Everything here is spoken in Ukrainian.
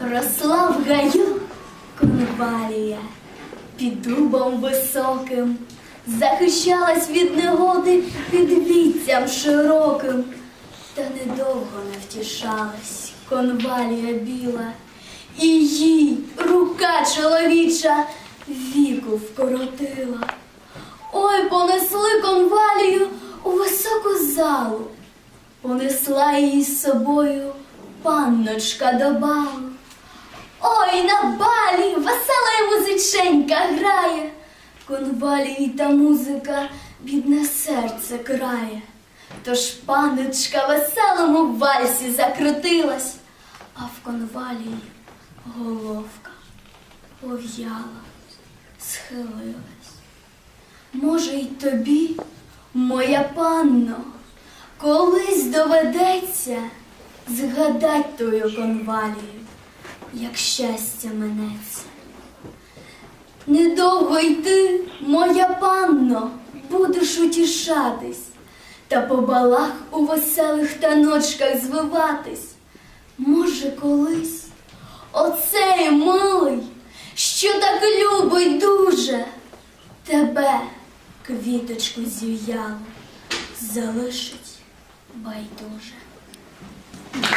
Росла в гаю конвалія під дубом високим, захищалась від негоди під віттям широким, та недовго не втішалась конвалія біла, і їй рука чоловіча віку вкоротила. Ой, понесли конвалію у високу залу, понесла її з собою панночка до балу. Ой, на балі весела й музиченька грає, в конвалії та музика бідне серце крає. Тож панночка в веселому вальсі закрутилась, а в конвалії головка пов'яла, схилилась. Може, й тобі, моя панно, колись доведеться згадать тою конвалію, як щастя минеться. Недовго й ти, моя панно, будеш утішатись, та по балах у веселих таночках звиватись. Може, колись оцей милий, що так любить дуже, тебе, квіточку зів'ялу, залишить байдуже. Thank.